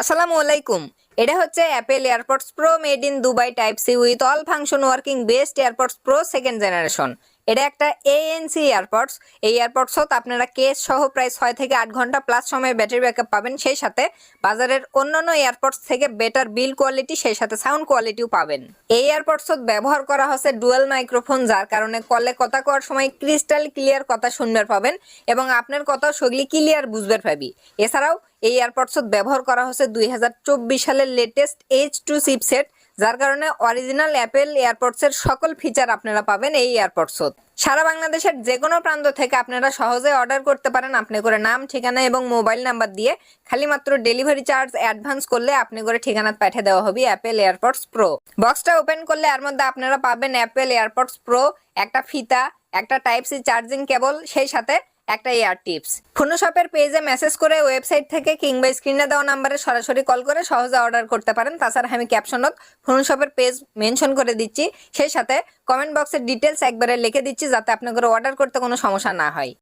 আসসালামু আলাইকুম। এটা হচ্ছে Apple AirPods pro made in Dubai type C with all function working best AirPods pro second generation এটা একটা এএনসি এয়ারপডস এই এয়ারপডসত আপনারা কেস সহ প্রায় ছয় থেকে আট ঘণ্টা প্লাস সময় ব্যাটারি ব্যাকআপ পাবেন। সেই সাথে বাজারের অন্যান্য এয়ারপডস থেকে বেটার বিল কোয়ালিটি সেই সাথে সাউন্ড কোয়ালিটিও পাবেন। এই এয়ারপডসত ব্যবহার করা হচ্ছে ডুয়াল মাইক্রোফোন যার কারণে কলে কথা কওয়ার সময় ক্রিস্টাল ক্লিয়ার কথা শুনবার পাবেন এবং আপনার কথাও সগলি ক্লিয়ার বুঝবার পাবি। এছাড়াও এই এয়ারপডসত ব্যবহার করা হচ্ছে দুই হাজার চব্বিশ সালের লেটেস্ট এইচ টু চিপসেট যার কারণে অরিজিনাল অ্যাপেল এয়ারপডসের সকল ফিচার আপনারা পাবেন এই এয়ারপডসত সারা বাংলাদেশের যে কোনো প্রান্ত থেকে আপনারা সহজে অর্ডার করতে পারেন আপনি করে নাম, ঠিকানা এবং মোবাইল নাম্বার দিয়ে। খালি মাত্র ডেলিভারি চার্জ অ্যাডভান্স করলে আপনি করে ঠিকানা পাঠিয়ে দেওয়া হবে অ্যাপেল এয়ারপডস প্রো বক্সটা ওপেন করলে এর মধ্যে আপনারা পাবেন অ্যাপেল এয়ারপডস প্রো একটা ফিতা, একটা টাইপ সি চার্জিং কেবল সেই সাথে একটা এয়ার টিপস। ফোনোশপের পেজে মেসেজ করে ওয়েবসাইট থেকে কিংবা স্ক্রিনে দেওয়া নাম্বারে সরাসরি কল করে সহজে অর্ডার করতে পারেন। তাছাড়া আমি ক্যাপশনত ফোনোশপের পেজ মেনশন করে দিচ্ছি। সেই সাথে কমেন্ট বক্সের ডিটেলস একবারে লিখে দিচ্ছি যাতে আপনাদের অর্ডার করতে কোনো সমস্যা না হয়।